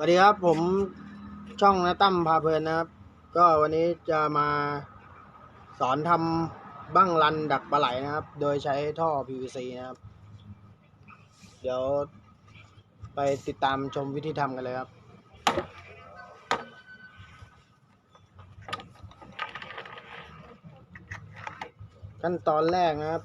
วัสดีครับผมช่องนะตั้มพาเพลินนะครับ ก็วันนี้จะมาสอนทำบั้งรันดักปลาไหลนะครับ โดยใช้ท่อ PVC นะครับ เดี๋ยวไปติดตามชมวิธีทำกันเลยครับขั้นตอนแรกนะครับ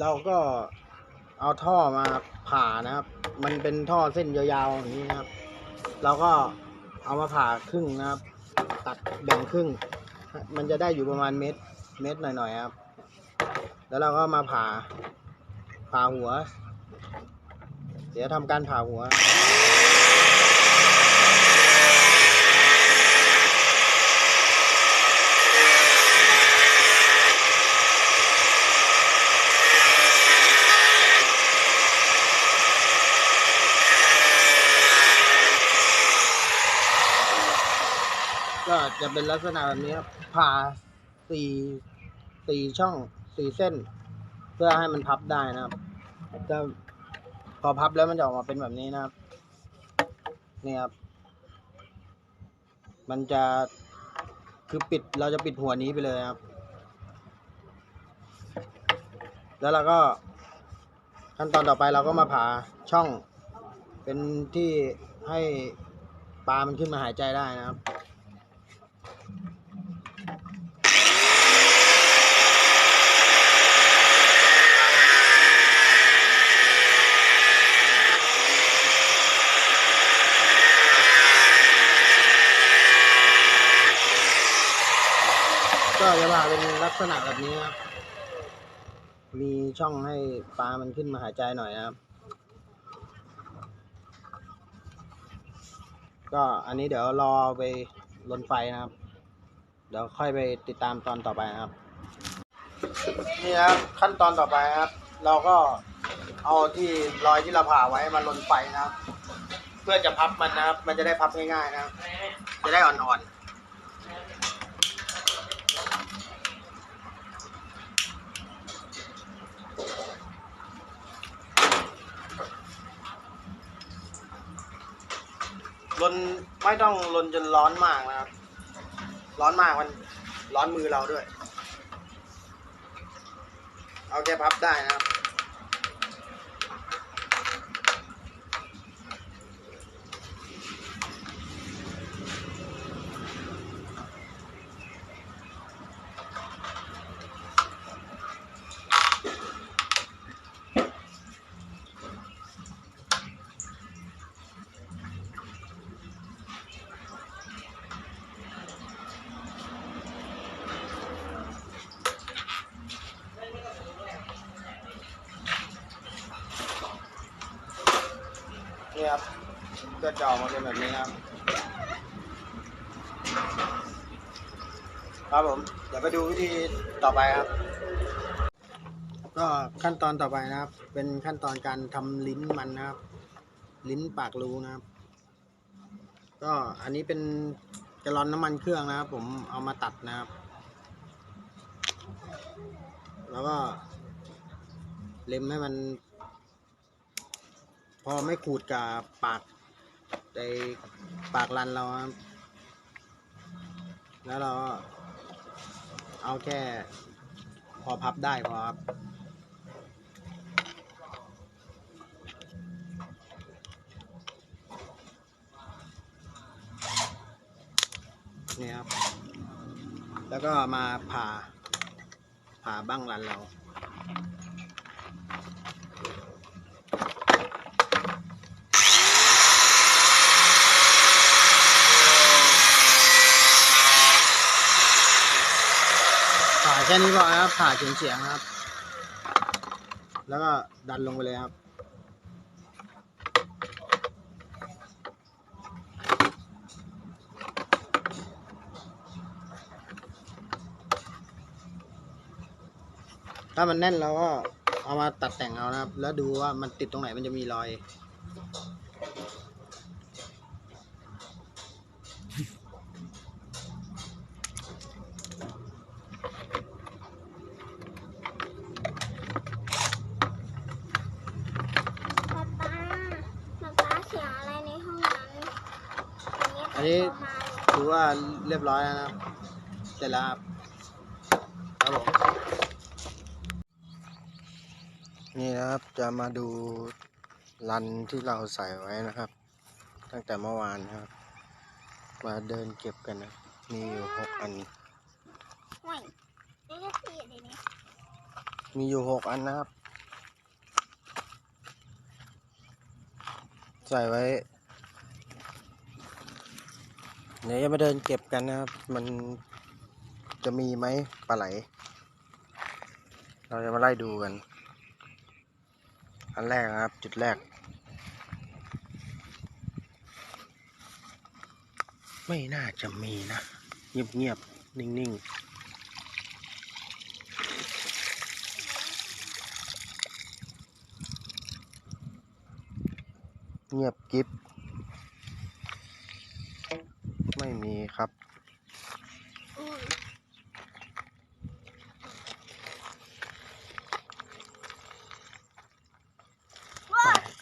เราก็เอาท่อมาผ่านะครับ มันเป็นท่อเส้นยาวๆอย่างนี้นะครับ เราก็เอามาผ่าครึ่งนะครับ ตัดแบ่งครึ่ง มันจะได้อยู่ประมาณเม็ดเม็ดหน่อยๆครับ แล้วเราก็มาผ่าผ่าหัว เดี๋ยวทำการผ่าหัว ก็จะเป็นลักษณะแบบนี้ครับผ่าสี่สี่ช่องสี่เส้น เพื่อให้มันพับได้นะครับก็พอพับแล้วมันจะออกมาเป็นแบบนี้นะครับ นี่ครับ มันจะคือปิดเราจะปิดหัวนี้ไปเลยครับ แล้วเราก็ขั้นตอนต่อไปเราก็มาผ่าช่อง เป็นที่ให้ปลามันขึ้นมาหายใจได้นะครับ ก็จะผ่าเป็นลักษณะแบบนี้ครับ มีช่องให้ปลามันขึ้นมาหายใจหน่อยนะครับ ก็อันนี้เดี๋ยวรอไปลนไฟนะครับ เดี๋ยวค่อยไปติดตามตอนต่อไปนะครับ นี่ครับขั้นตอนต่อไปครับ เราก็เอาที่รอยที่เราผ่าไว้มาลนไฟนะครับ เพื่อจะพับมันนะครับ มันจะได้พับง่ายๆนะครับ จะได้อ่อนๆ ลนไม่ต้องลนจนร้อนมากนะครับ ร้อนมากมันร้อนมือเราด้วย เอาแค่พับได้นะครับ ก็จะออกมาเป็นแบบนี้ครับ ครับผม เดี๋ยวไปดูวิธีต่อไปครับ ก็ขั้นตอนต่อไปนะครับ เป็นขั้นตอนการทำลิ้นมันนะครับ ลิ้นปากรูนะครับ ก็อันนี้เป็นกระลอนน้ำมันเครื่องนะครับ ผมเอามาตัดนะครับ แล้วก็เล็มให้มัน พอไม่ขูดกับปาก ในปากรันเราครับแล้วเราก็เอาแค่ พอพับได้พอครับ นี่ครับ แล้วก็มาผ่าผ่าบ้างรันเรา ค่นี้พอนะครับ ผ่าเฉียงเฉียงๆครับ แล้วก็ดันลงไปเลยครับ ถ้ามันแน่นเราก็เอามาตัดแต่งเอานะครับ แล้วดูว่ามันติดตรงไหนมันจะมีรอย ป๊าป๊าป๊าป๊าเสียงอะไรในห้องนั้น อันนี้ถือว่าเรียบร้อยแล้วนะครับ เสร็จแล้วครับครับผมนี่นะครับจะมาดูรันที่เราใส่ไว้นะครับ ตั้งแต่เมื่อวานนะครับ มาเดินเก็บกันนะ มีอยู่หกอัน มีอยู่หกอันนะครับ ใส่ไว้ เดี๋ยวจะมาเดินเก็บกันนะครับ มันจะมีไหมปลาไหล เราจะมาไล่ดูกัน อันแรกนะครับ จุดแรก ไม่น่าจะมีนะ เงียบๆ นิ่งๆเงียบกิฟไม่มีครับ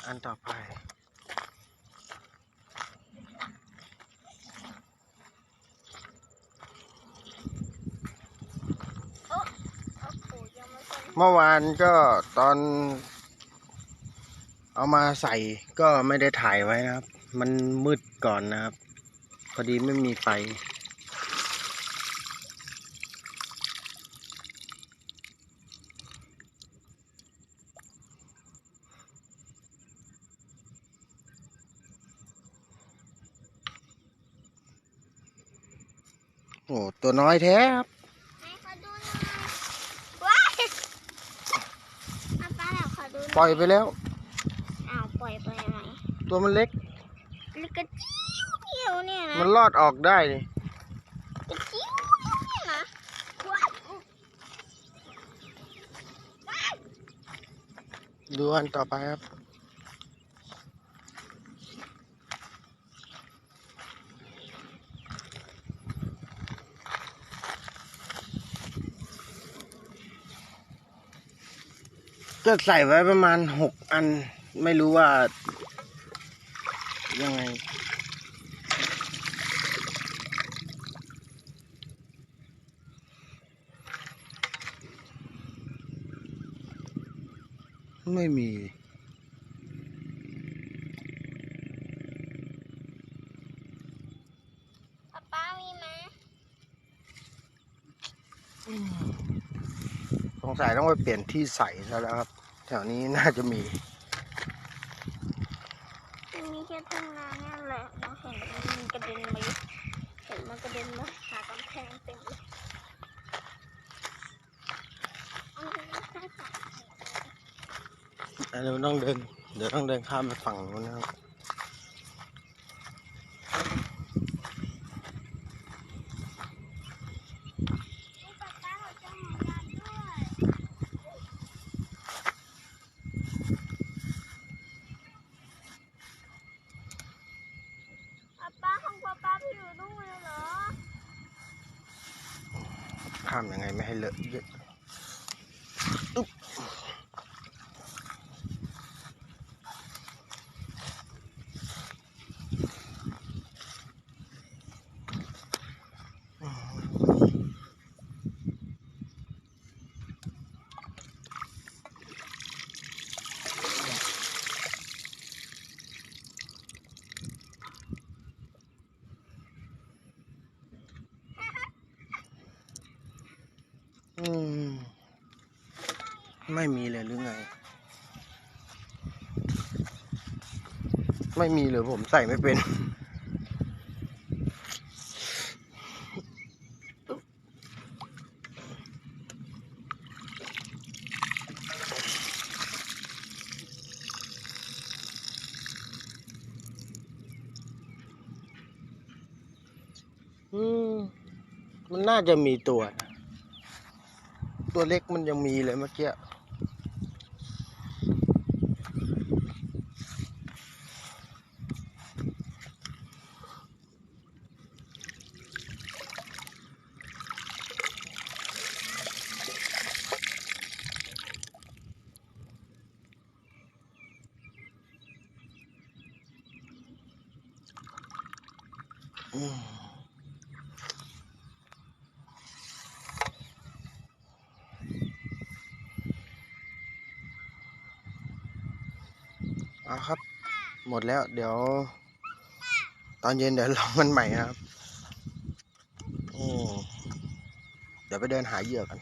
อันต่อไปเมื่อวานก็ตอน เอามาใส่ก็ไม่ได้ถ่ายไว้นะครับ มันมืดก่อนนะครับ อดีไม่มีไฟ โอ้ ตัวน้อยแท้ครับให้เขาดูหน่อยว้ายเอาป้าแล้วขอดูหน่อยปล่อยไปแล้ว อ้าว ปล่อยไปไหนตัวมันเล็ก แล้วก็จิ้วเดียวเนี่ยนะ มันรอดออกได้นี่ดูอันต่อไปครับ ก็ใส่ไว้ประมาณหกอัน ไม่รู้ว่า ยังไง ไม่มี ป๊าป้ามีไหมสงสัยต้องไปเปลี่ยนที่ใส่ซะแล้วครับ แถวนี้น่าจะมี มันมีแค่ทุ่งนาเนี่ยแหละเราเห็นมันกระเด็นมาอยู่เห็นมันกระเด็นมาหากำแพงเต็มเลยเอาไปใส่ปาก เดี๋ยวต้องเดิน เดี๋ยวต้องเดินข้ามไปฝั่งนู้นนะครับนี่ป๊าป้าเราจะหายาด้วยป๊าป้าของป๊าป้าไปอยู่นู่นเลยเหรอข้ามยังไงไม่ให้เลอะเยอะ ไม่มีเลยหรือไง ไม่มีเลยผมใส่ไม่เป็น อืม มันน่าจะมีตัวนะตัวเล็กมันยังมีเลยเมื่อกี้ ออืมเอาครับ หมดแล้วเดี๋ยว ตอนเย็นเดี๋ยวลองมันใหม่นะครับ เดี๋ยวไปเดินหาเหยื่อกัน